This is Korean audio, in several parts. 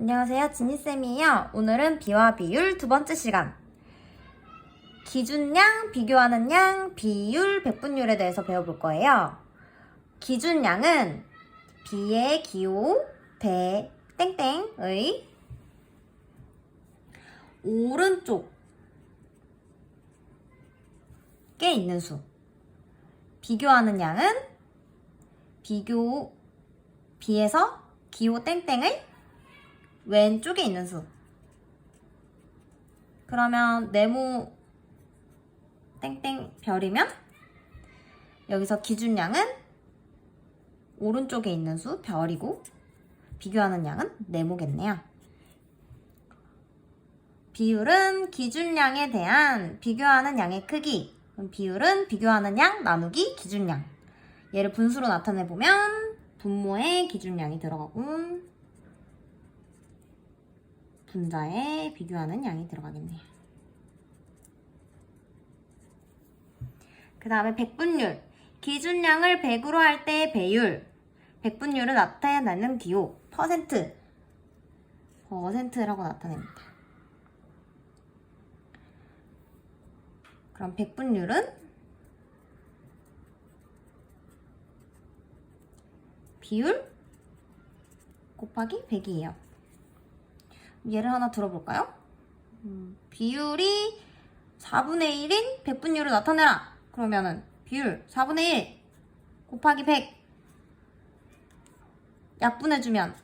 안녕하세요. 지니쌤이에요. 오늘은 비와 비율 두 번째 시간. 기준량, 비교하는 양, 비율, 백분율에 대해서 배워볼 거예요. 기준량은 비의 기호, 대, 땡땡의 오른쪽에 있는 수. 비교하는 양은 비교, 비에서 기호 땡땡의 왼쪽에 있는 수. 그러면 네모 땡땡 별이면 여기서 기준량은 오른쪽에 있는 수 별이고 비교하는 양은 네모겠네요. 비율은 기준량에 대한 비교하는 양의 크기. 비율은 비교하는 양 나누기 기준량. 얘를 분수로 나타내 보면 분모에 기준량이 들어가고 분자에 비교하는 양이 들어가겠네요. 그 다음에 백분율. 기준량을 100으로 할 때의 배율. 백분율을 나타내는 기호. 퍼센트. 퍼센트라고 나타냅니다. 그럼 백분율은 비율 곱하기 100이에요. 예를 하나 들어볼까요? 음, 비율이 4분의 1인 백분율을 나타내라. 그러면은 비율 4분의 1 곱하기 100 약분해주면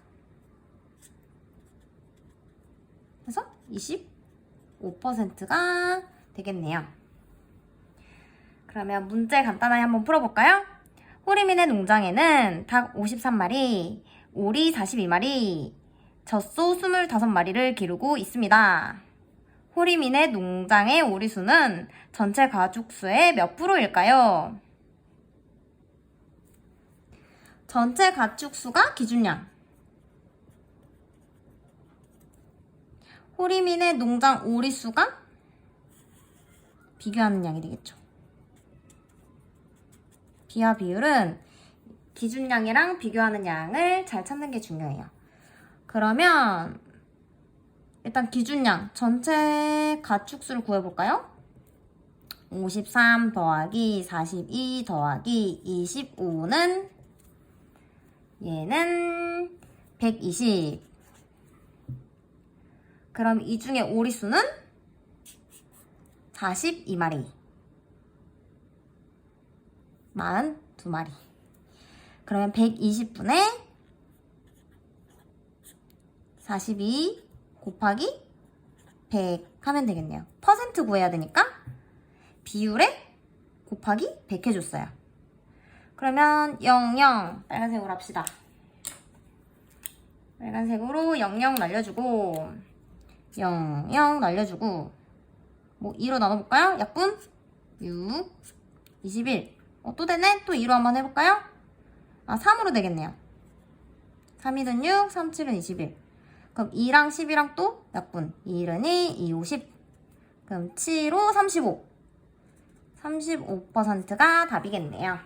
그래서 25%가 되겠네요. 그러면 문제 간단하게 한번 풀어볼까요? 호리민의 농장에는 닭 53마리, 오리 42마리, 젖소 25마리를 기르고 있습니다. 호리민의 농장의 오리 수는 전체 가축 수의 몇 프로일까요? 전체 가축 수가 기준량. 호리민의 농장 오리 수가 비교하는 양이 되겠죠. 비와 비율은 기준량이랑 비교하는 양을 잘 찾는 게 중요해요. 그러면 일단 기준량 전체 가축수를 구해볼까요? 53 더하기 42 더하기 25는 얘는 120 그럼 이 중에 오리수는 42마리. 42마리. 그러면 120분에 42 곱하기 100 하면 되겠네요. 퍼센트 구해야 되니까 비율에 곱하기 100 해줬어요. 그러면 00 빨간색으로 합시다. 빨간색으로 00 날려주고 00 날려주고 뭐 2로 나눠볼까요? 약분 6 21 어, 또 되네? 또 2로 한번 해볼까요? 아 3으로 되겠네요. 3이든 6, 3, 7은 21 그럼 2랑 10이랑 또 약분. 2는 2, 2, 50. 그럼 7, 5, 35. 35%가 답이겠네요.